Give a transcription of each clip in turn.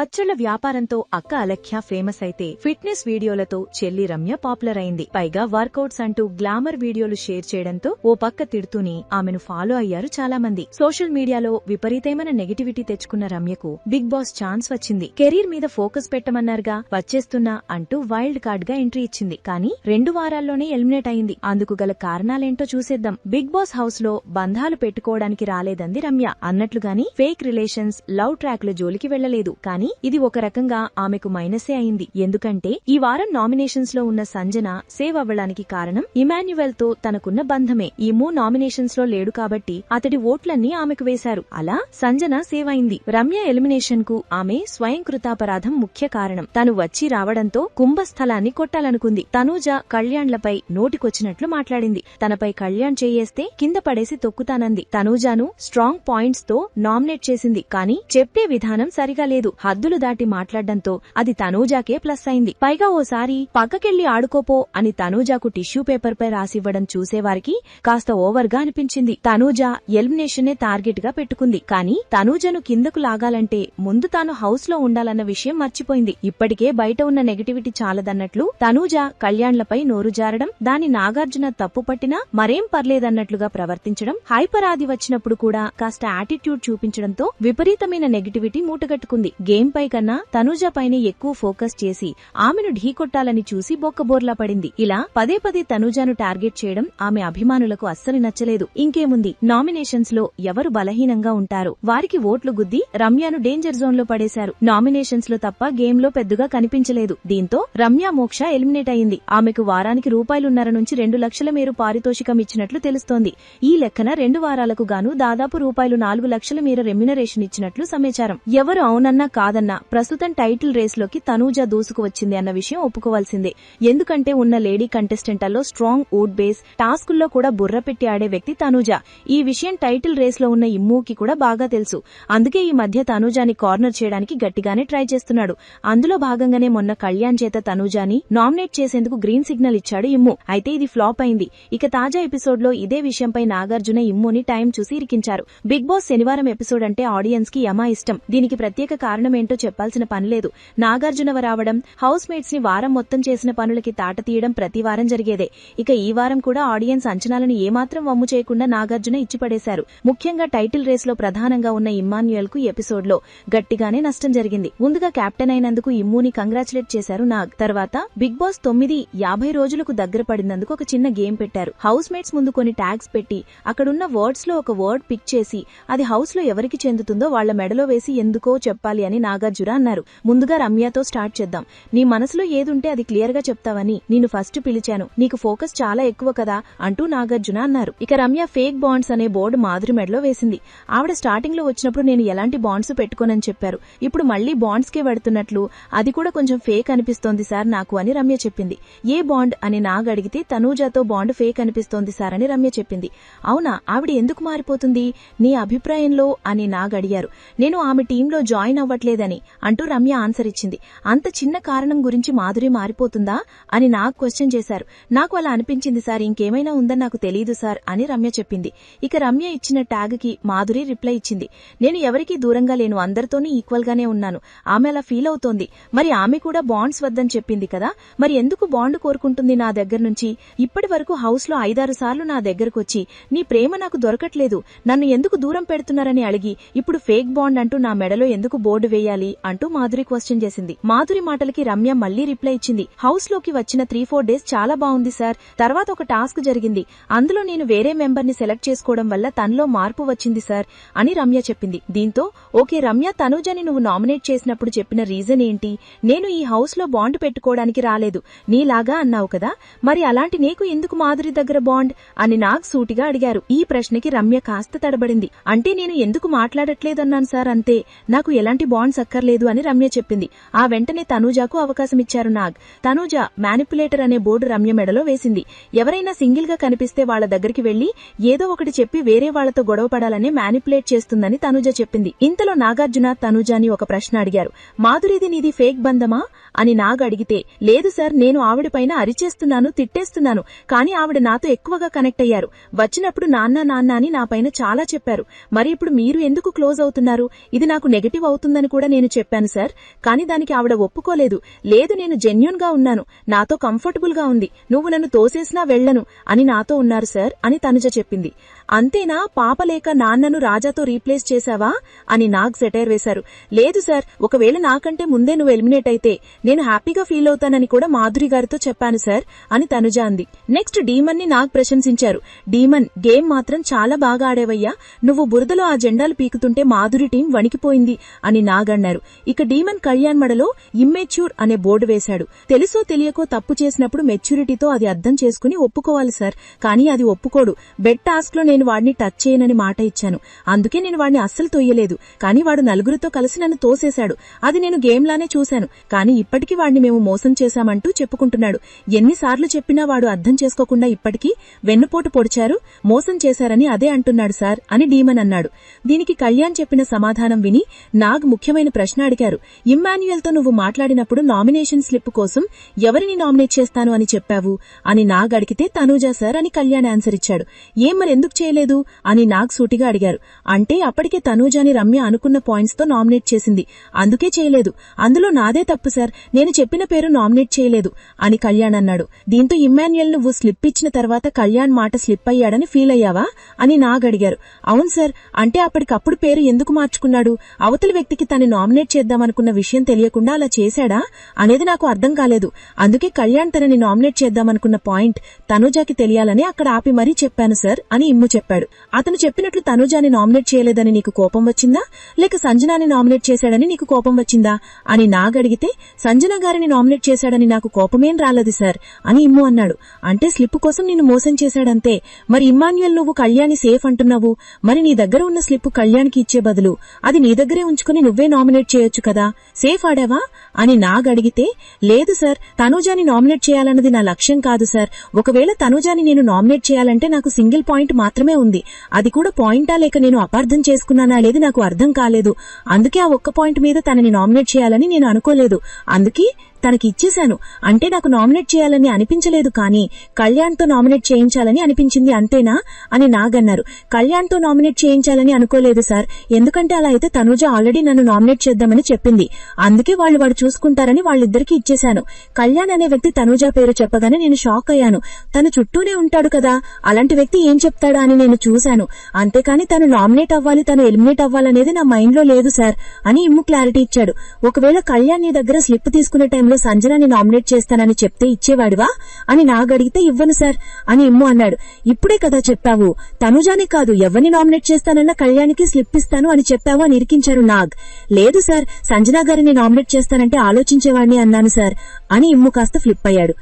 పచ్చళ్ళ వ్యాపారంతో అక్క అలఖ్య ఫేమస్ అయితే ఫిట్నెస్ వీడియోలతో చెల్లి రమ్య పాపులర్ అయింది. పైగా వర్కౌట్స్ అంటూ గ్లామర్ వీడియోలు షేర్ చేయడంతో ఓ పక్క తిడుతూని ఆమెను ఫాలో అయ్యారు చాలా మంది సోషల్ మీడియాలో విపరీతమైన నెగిటివిటీ తెచ్చుకున్న రమ్యకు బిగ్ బాస్ ఛాన్స్ వచ్చింది. కెరీర్ మీద ఫోకస్ పెట్టమన్నారుగా వచ్చేస్తున్నా అంటూ వైల్డ్ కార్డ్గా ఎంట్రీ ఇచ్చింది. కానీ రెండు వారాల్లోనే ఎలిమినేట్ అయింది. అందుకు గల కారణాలేంటో చూసేద్దాం. బిగ్ బాస్ హౌస్లో బంధాలు పెట్టుకోవడానికి రాలేదంది రమ్య. అన్నట్లుగాని ఫేక్ రిలేషన్స్ లవ్ ట్రాక్ల జోలికి వెళ్ళలేదు కానీ ఇది ఒక రకంగా ఆమెకు మైనసే అయింది. ఎందుకంటే ఈ వారం నామినేషన్స్లో ఉన్న సంజన సేవ్ అవ్వడానికి కారణం ఇమాన్యువల్తో తనకున్న బంధమే. ఈ మూ నామినేషన్స్లో లేడు కాబట్టి అతడి ఓట్లన్నీ ఆమెకు వేశారు. అలా సంజన సేవ్ అయింది. రమ్య ఎలిమినేషన్కు ఆమె స్వయం కృతాపరాధం ముఖ్య కారణం. తను వచ్చి రావడంతో కుంభస్థలాన్ని కొట్టాలనుకుంది. తనూజ కళ్యాణ్లపై నోటికొచ్చినట్లు మాట్లాడింది. తనపై కళ్యాణ్ చేయేస్తే కింద పడేసి తొక్కుతానంది. తనూజాను స్ట్రాంగ్ పాయింట్స్తో నామినేట్ చేసింది. కానీ చెప్పే విధానం సరిగా లేదు. హద్దులు దాటి మాట్లాడడంతో అది తనూజాకే ప్లస్ అయింది. పైగా ఓసారి పక్కకెళ్ళి ఆడుకోపో అని తనూజాకు టిష్యూ పేపర్ పై రాసివ్వడం చూసేవారికి కాస్త ఓవర్గా అనిపించింది. తనూజ ఎలిమినేషనే టార్గెట్గా పెట్టుకుంది. కానీ తనూజను కిందకు లాగాలంటే ముందు తాను హౌస్లో ఉండాలన్న విషయం మర్చిపోయింది. ఇప్పటికే బయట ఉన్న నెగటివిటీ చాలదన్నట్లు తనూజ కళ్యాణ్లపై నోరు జారడం దాని నాగార్జున తప్పు పట్టినా మరేం పర్లేదన్నట్లుగా ప్రవర్తించడం హైపర్ ఆది వచ్చినప్పుడు కూడా కాస్త యాటిట్యూడ్ చూపించడంతో విపరీతమైన నెగటివిటీ మూటగట్టుకుంది. గేమ్ పై కన్నా తనూజ పైనే ఎక్కువ ఫోకస్ చేసి ఆమెను ఢీకొట్టాలని చూసి బొక్కబోర్లా పడింది. ఇలా పదే పదే తనూజాను టార్గెట్ చేయడం ఆమె అభిమానులకు అస్సలు నచ్చలేదు. ఇంకేముంది? నామినేషన్స్లో ఎవరు బలహీనంగా ఉంటారో? వారికి ఓట్లు గుద్ది రమ్యను డేంజర్ జోన్లో పడేశారు. నామినేషన్స్లో తప్ప గేమ్లో పెద్దగా కనిపించలేదు. దీంతో రమ్య మోక్ష ఎలిమినేట్ అయింది. ఆమెకు వారానికి రూపాయలున్నర నుంచి రెండు లక్షల మేరు పారితోషికం ఇచ్చినట్లు తెలుస్తోంది. ఈ లెక్కన రెండు వారాలకు గాను దాదాపు రూపాయలు నాలుగు లక్షల మేర రెమ్యునరేషన్ ఇచ్చినట్లు సమాచారం. ఎవరు అవునన్నా కాదన్న ప్రస్తుతం టైటిల్ రేస్లోకి తనూజ దూసుకు వచ్చింది అన్న విషయం ఒప్పుకోవాల్సిందే. ఎందుకంటే ఉన్న లేడీ కంటెస్టెంట్లలో స్ట్రాంగ్ వుడ్ బేస్ టాస్కుల్లో కూడా బుర్ర పెట్టి ఆడే వ్యక్తి తనూజ. ఈ విషయం టైటిల్ రేస్లో ఉన్న ఇమ్ముకి కూడా బాగా తెలుసు. అందుకే ఈ మధ్య తనూజాని కార్నర్ చేయడానికి గట్టిగానే ట్రై చేస్తున్నాడు. అందులో భాగంగానే మొన్న కళ్యాణ్ చేత తనూజాని నామినేట్ చేసేందుకు గ్రీన్ సిగ్నల్ ఇచ్చాడు ఇమ్ము. అయితే ఇది ఫ్లాప్ అయింది. ఇక తాజా ఎపిసోడ్లో ఇదే విషయంపై నాగార్జున ఇమ్ముని టైం చూసి ఇరికించారు. బిగ్ బాస్ శనివారం ఎపిసోడ్ అంటే ఆడియన్స్కి యమా ఇష్టం. దీనికి ప్రత్యేక కారణం ఏంటో చెప్పాల్సిన పనిలేదు నాగార్జునవ రావడం హౌస్ మేట్స్ని వారం మొత్తం చేసిన పనులకి తాట తీయడం ప్రతి వారం జరిగేదే. ఇక ఈ వారం కూడా ఆడియన్స్ అంచనాలను ఏమాత్రం వమ్ము చేయకుండా నాగార్జున ఇచ్చిపడేశారు. ముఖ్యంగా టైటిల్ రేస్లో ప్రధానంగా ఉన్న ఇమ్మాన్యుయల్కు ఎపిసోడ్లో గట్టిగానే నష్టం జరిగింది. ముందుగా కెప్టెన్ అయినందుకు ఇమ్ముని కంగ్రాచులేట్ చేశారు నాగ్. తర్వాత బిగ్ బాస్ తొమ్మిది యాభై రోజులకు దగ్గర పడినందుకు ఒక చిన్న గేమ్ పెట్టారు. హౌస్ మేట్స్ ముందు కొన్ని ట్యాగ్స్ పెట్టి అక్కడున్న వర్డ్స్లో ఒక వర్డ్ పిక్ చేసి అది హౌస్లో ఎవరికి చెందుతుందో వాళ్ళ మెడలో వేసి ఎందుకో చెప్పాలి అని నాగార్జున అన్నారు. ముందుగా రమ్యతో స్టార్ట్ చేద్దాం. నీ మనసులో ఏదుంటే అది క్లియర్గా చెప్తావని నేను ఫస్ట్ పిలిచాను. నీకు ఫోకస్ చాలా ఎక్కువ కదా అంటూ నాగార్జున అన్నారు. ఇక రమ్య ఫేక్ బాండ్స్ అనే బోర్డు మాధురి మెడలో వేసింది. ఆవిడ స్టార్టింగ్లో వచ్చినప్పుడు నేను ఎలాంటి బాండ్స్ పెట్టుకోనని చెప్పారు. ఇప్పుడు మళ్ళీ బాండ్స్ కే పెడుతున్నట్లు అది కూడా కొంచెం ఫేక్ అనిపిస్తోంది సార్ నాకు అని రమ్య చెప్పింది. ఏ బాండ్ అని నాగ్ అడిగితే తనూజాతో బాండ్ ఫేక్ అనిపిస్తోంది సార్ అని రమ్య చెప్పింది. అవునా? ఆవిడ ఎందుకు మారిపోతుంది? నీ అభిప్రాయంలో అని నాగ్ అడిగారు. నేను ఆమె టీంలో జాయిన్ అవ్వట్లేదు లేదని అంటూ రమ్య ఆన్సర్ ఇచ్చింది. అంత చిన్న కారణం గురించి మాధురి మారిపోతుందా అని నాకు క్వశ్చన్ చేశారు. నాకు అలా అనిపించింది సార్ ఇంకేమైనా ఉందని నాకు తెలియదు సార్ అని రమ్య చెప్పింది. ఇక రమ్య ఇచ్చిన ట్యాగ్కి మాధురి రిప్లై ఇచ్చింది. నేను ఎవరికీ దూరంగా లేను అందరితోనూ ఈక్వల్ గానే ఉన్నాను. ఆమె అలా ఫీల్ అవుతోంది. మరి ఆమె కూడా బాండ్స్ వద్దని చెప్పింది కదా? మరి ఎందుకు బాండ్ కోరుకుంటుంది నా దగ్గర నుంచి? ఇప్పటి వరకు హౌస్లో ఐదారు సార్లు నా దగ్గరకు వచ్చి నీ ప్రేమ నాకు దొరకట్లేదు. నన్ను ఎందుకు దూరం పెడుతున్నారని అడిగి ఇప్పుడు ఫేక్ బాండ్ అంటూ నా మెడలో ఎందుకు బోర్డు వేయాలి? అంటూ మాధురి క్వశ్చన్ చేసింది. మాధురి మాటలకి రమ్య మళ్ళీ రిప్లై ఇచ్చింది. హౌస్లోకి వచ్చిన త్రీ ఫోర్ డేస్ చాలా బాగుంది సార్. తర్వాత ఒక టాస్క్ జరిగింది. అందులో నేను వేరే మెంబర్ని సెలెక్ట్ చేసుకోవడం వల్ల తనలో మార్పు వచ్చింది సార్ అని రమ్య చెప్పింది. దీంతో ఓకే రమ్య తనుజని నువ్వు నామినేట్ చేసినప్పుడు చెప్పిన రీజన్ ఏంటి? నేను ఈ హౌస్లో బాండ్ పెట్టుకోవడానికి రాలేదు. నీలాగా అన్నావు కదా? మరి అలాంటి నీకు ఎందుకు మాధురి దగ్గర బాండ్? అని నాగ్ సూటిగా అడిగారు. ఈ ప్రశ్నకి రమ్య కాస్త తడబడింది. అంటే నేను ఎందుకు మాట్లాడట్లేదన్నాను సార్ అంతే. నాకు ఎలాంటి బాండ్స్ అక్కర్లేదు అని రమ్య చెప్పింది. ఆ వెంటనే తనూజాకు అవకాశం ఇచ్చారు నాగ్. తనూజ మ్యానిపులేటర్ అనే బోర్డు రమ్య మెడలో వేసింది. ఎవరైనా సింగిల్గా కనిపిస్తే వాళ్ళ దగ్గరికి వెళ్ళి ఏదో ఒకటి చెప్పి వేరే వాళ్ళతో గొడవ పడాలని మ్యానిపులేట్ చేస్తుందని తనుజ చెప్పింది. ఇంతలో నాగార్జున తనూజాని ఒక ప్రశ్న అడిగారు. మాధురిది నీది ఫేక్ బంధమా? అని నాగ్ అడిగితే లేదు సార్ నేను ఆవిడపైన అరిచేస్తున్నాను తిట్టేస్తున్నాను కానీ ఆవిడ నాతో ఎక్కువగా కనెక్ట్ అయ్యారు. వచ్చినప్పుడు నాన్న నాన్న అని నాపైన చాలా చెప్పారు. మరి ఇప్పుడు మీరు ఎందుకు క్లోజ్ అవుతున్నారు? ఇది నాకు నెగటివ్ అవుతుందని కూడా నేను చెప్పాను సార్. కానీ దానికి ఆవిడ ఒప్పుకోలేదు. లేదు నేను జెన్యున్గా ఉన్నాను. నాతో కంఫర్టబుల్గా ఉంది. నువ్వు నన్ను తోసేసినా వెళ్ళను అని నాతో ఉన్నారు సార్ అని తనుజ చెప్పింది. అంతేనా? పాప లేక నాన్నను రాజాతో రీప్లేస్ చేశావా? అని నాగ్ సెటైర్ వేశారు. లేదు సార్. ఒకవేళ నాకంటే ముందే నువ్వు ఎలిమినేట్ అయితే నేను హ్యాపీగా ఫీల్ అవుతానని కూడా మాధురి గారితో చెప్పాను సార్ అని తనుజ అంది. నెక్స్ట్ డీమన్ని నాగ్ ప్రశంసించారు. డీమన్ గేమ్ మాత్రం చాలా బాగా ఆడేవయ్యా. నువ్వు బురదలో ఆ జెండాలు పీకుతుంటే మాధురి టీం వణికిపోయింది అని నాగ్ అన్నారు ఇక డీమన్ కళ్యాణ్ మడలో ఇమ్మెచ్యూర్ అనే బోర్డు వేశాడు. తెలుసో తెలియకో తప్పు చేసినప్పుడు మెచ్యూరిటీతో అది అర్థం చేసుకుని ఒప్పుకోవాలి సార్. కానీ అది ఒప్పుకోడు. బెడ్ టాస్క్లో నేను వాడిని టచ్ చేయనని మాట ఇచ్చాను. అందుకే నేను వాడిని అస్సలు తొయ్యలేదు. కానీ వాడు నలుగురితో కలిసి నన్ను తోసేశాడు. అది నేను గేమ్ లానే చూశాను. కానీ ఇప్పటికీ వాడిని మేము మోసం చేశామంటూ చెప్పుకుంటున్నాడు. ఎన్నిసార్లు చెప్పినా వాడు అర్థం చేసుకోకుండా ఇప్పటికీ వెన్నుపోటు పొడిచారు. మోసం చేశారని అదే అంటున్నాడు సార్ అని డీమన్ అన్నాడు. దీనికి కళ్యాణ్ చెప్పిన సమాధానం విని నాగ్ ముఖ్యమైన ప్రశ్న అడిగారు. ఇమ్మాన్యుయల్తో నువ్వు మాట్లాడినప్పుడు నామినేషన్ స్లిప్ కోసం ఎవరిని నామినేట్ చేస్తాను అని చెప్పావు? అని నాగ్ అడిగితే తనూజా సార్ అని కళ్యాణ్ ఆన్సర్ ఇచ్చాడు. ఏం మరి ఎందుకు చేయలేదు? అని నాగ్ సూటిగా అడిగారు. అంటే అప్పటికే తనూజాని రమ్య అనుకున్న పాయింట్స్తో నామినేట్ చేసింది. అందుకే చేయలేదు. అందులో నాదే తప్పు సార్. నేను చెప్పిన పేరు నామినేట్ చేయలేదు. అని కళ్యాణ్ అన్నాడు. దీంతో ఇమ్మాన్యుయల్ నువ్వు స్లిప్ ఇచ్చిన తర్వాత కళ్యాణ్ మాట స్లిప్ అయ్యాడని ఫీల్ అయ్యావా? అని నాగ్ అడిగారు. అవును సార్. అంటే అప్పటికప్పుడు పేరు ఎందుకు మార్చుకున్నాడు? అవతలి వ్యక్తికి తన నామినేట్ చేద్దామనుకున్న విషయం తెలియకుండా అలా చేశాడా? అనేది నాకు అర్థం కాలేదు. అందుకే కళ్యాణ్ తనని నామినేట్ చేద్దామనుకున్న పాయింట్ తనుజాకి తెలియాలని అక్కడ ఆపి మరీ చెప్పాను సార్ అని ఇమ్ము చెప్పాడు. అతను చెప్పినట్లు తనుజాని నామినేట్ చేయలేదని నీకు కోపం వచ్చిందా? లేక సంజనాని నామినేట్ చేశాడని నీకు కోపం వచ్చిందా? అని నాగడిగితే సంజన గారిని నామినేట్ చేశాడని నాకు కోపమేం రాలేదు సార్ అని ఇమ్ము అన్నాడు. అంటే స్లిప్ కోసం నిన్ను మోసం చేశాడంతే. మరి ఇమ్మాన్యుయల్ నువ్వు కళ్యాణి సేఫ్ అంటున్నావు? మరి నీ దగ్గర ఉన్న స్లిప్ కళ్యాణ్కి ఇచ్చే బదులు అది నీ దగ్గరే ఉంచుకుని నువ్వే నామినేట్ చేయొచ్చు కదా. సేఫ్ ఆడావా? అని నాగడిగితే లేదు సార్ తనూజాని నామినేట్ చేయాలన్నది నా లక్ష్యం కాదు సార్. ఒకవేళ తనూజాని నేను నామినేట్ చేయాలంటే నాకు సింగిల్ పాయింట్ మాత్రమే ఉంది. అది కూడా పాయింటా లేక నేను అపార్థం చేసుకున్నానా లేదు నాకు అర్థం కాలేదు. అందుకే ఆ ఒక్క పాయింట్ మీద తనని నామినేట్ చేయాలని నేను అనుకోలేదు. అందుకే తనకి ఇచ్చేశాను అంటే నాకు నామినేట్ చేయాలని అనిపించలేదు కానీ కళ్యాణ్తో నామినేట్ చేయించాలని అనిపించింది అంతేనా? అని నాగన్నారు. కళ్యాణ్తో నామినేట్ చేయించాలని అనుకోలేదు సార్. ఎందుకంటే అలా అయితే తనూజ ఆల్రెడీ నన్ను నామినేట్ చేద్దామని చెప్పింది. అందుకే వాళ్ళు వాడు చూసుకుంటారని వాళ్ళిద్దరికీ ఇచ్చేశాను. కళ్యాణ్ అనే వ్యక్తి తనూజ పేరు చెప్పగానే నేను షాక్ అయ్యాను. తను చుట్టూనే ఉంటాడు కదా. అలాంటి వ్యక్తి ఏం చెప్తాడా అని నేను చూశాను. అంతేకాని తను నామినేట్ అవ్వాలి తను ఎలిమినేట్ అవ్వాలనేది నా మైండ్లో లేదు సార్ అని ఇమ్ము క్లారిటీ ఇచ్చాడు. ఒకవేళ కళ్యాణ్ నీ దగ్గర స్లిప్ తీసుకునే టైం టైంలో సంజనని నామినేట్ చేస్తానని చెప్తే ఇచ్చేవాడివా? అని నాగడిగితే ఇవ్వను సార్ అని ఇమ్ము అన్నాడు. ఇప్పుడే కదా చెప్పావు. తనుజానే కాదు ఎవరిని నామినేట్ చేస్తానన్నా కళ్యాణ్కి స్లిప్ ఇస్తాను అని చెప్పావు అని ఇరికించారు నాగ్. లేదు సార్ సంజనా గారిని నామినేట్ చేస్తానంటే ఆలోచించేవాడిని అన్నాను సార్ అని ఇమ్ము కాస్త ఫ్లిప్ అయ్యాడు.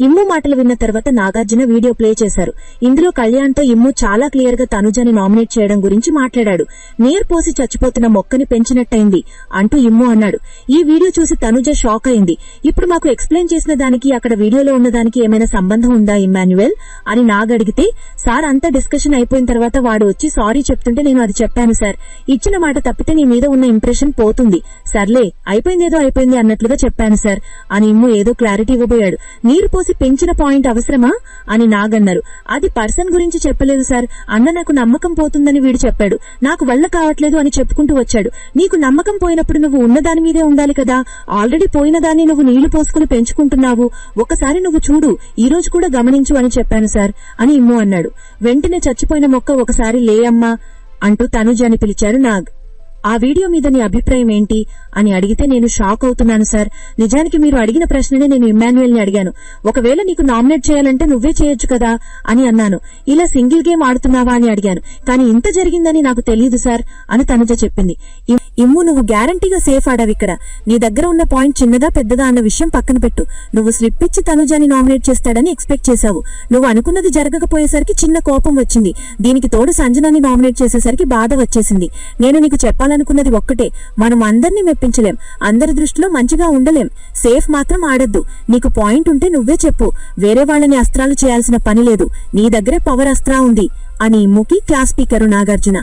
ఇమ్ము మాటలు విన్న తర్వాత నాగార్జున వీడియో ప్లే చేశారు. ఇందులో కళ్యాణ్తో ఇమ్ము చాలా క్లియర్గా తనుజని నామినేట్ చేయడం గురించి మాట్లాడాడు. నీరు పోసి చచ్చిపోతున్న మొక్కని పెంచినట్టయింది అంటూ ఇమ్ము అన్నాడు. ఈ వీడియో చూసి తనుజ షాక్ అయింది. ఇప్పుడు మాకు ఎక్స్ప్లెయిన్ చేసిన దానికి అక్కడ వీడియోలో ఉన్న దానికి ఏమైనా సంబంధం ఉందా ఇమ్మాన్యుయల్? అని నాగడిగితే సార్ అంతా డిస్కషన్ అయిపోయిన తర్వాత వాడు వచ్చి సారీ చెప్తుంటే నేను అది చెప్పాను సార్. ఇచ్చిన మాట తప్పితే నీ మీద ఉన్న ఇంప్రెషన్ పోతుంది. సర్లే అయిపోయిందేదో అయిపోయింది అన్నట్లుగా చెప్పాను సార్ అని ఇమ్ము ఏదో క్లారిటీ ఇవ్వబోయాడు. నీరు పోసి పెంచిన పాయింట్ అవసరమా? అని నాగన్నారు. అది పర్సన్ గురించి చెప్పలేదు సార్. అన్న నాకు నమ్మకం పోతుందని వీడు చెప్పాడు. నాకు వల్ల కావట్లేదు అని చెప్పుకుంటూ వచ్చాడు. నీకు నమ్మకం పోయినప్పుడు నువ్వు ఉన్నదాని మీదే ఉండాలి కదా? ఆల్రెడీ పోయిన దాన్ని నువ్వు నీళ్ళు పోసుకుని పెంచుకుంటున్నావు. ఒకసారి నువ్వు చూడు. ఈ రోజు కూడా గమనించు అని చెప్పాను సార్ అని ఇమ్ము అన్నాడు. వెంటనే చచ్చిపోయిన మొక్క ఒకసారి లే అమ్మా అంటూ తనుజ అని పిలిచారు నాగ్. ఆ వీడియో మీద నీ అభిప్రాయం ఏంటి అని అడిగితే నేను షాక్ అవుతున్నాను సార్. నిజానికి మీరు అడిగిన ప్రశ్ననే నేను ఇమ్మాన్యుయల్ని అడిగాను. ఒకవేళ నీకు నామినేట్ చేయాలంటే నువ్వే చేయొచ్చు కదా అని అన్నాను. ఇలా సింగిల్ గేమ్ ఆడుతున్నావా అని అడిగాను. కానీ ఇంత జరిగిందని నాకు తెలియదు సార్ అని తనుజ చెప్పింది. ఇమ్ము నువ్వు గ్యారంటీగా సేఫ్ ఆడావు ఇక్కడ. నీ దగ్గర ఉన్న పాయింట్ చిన్నదా పెద్దదా అన్న విషయం పక్కన పెట్టు. నువ్వు స్లిప్ ఇచ్చి తనుజాని నామినేట్ చేస్తాడని ఎక్స్పెక్ట్ చేశావు. నువ్వు అనుకున్నది జరగకపోయేసరికి చిన్న కోపం వచ్చింది. దీనికి తోడు సంజనాని నామినేట్ చేసేసరికి బాధ వచ్చేసింది. నేను నీకు చెప్పాలనుకున్నది ఒక్కటే. మనం అందరినీ మెప్పించలేం. అందరి దృష్టిలో మంచిగా ఉండలేం. సేఫ్ మాత్రం ఆడద్దు. నీకు పాయింట్ ఉంటే నువ్వే చెప్పు. వేరే వాళ్ళని అస్త్రాలు చేయాల్సిన పని లేదు. నీ దగ్గరే పవర్ అస్త్రా ఉంది. అని ఇమ్ముకి క్లాస్ స్పీకరు నాగార్జున.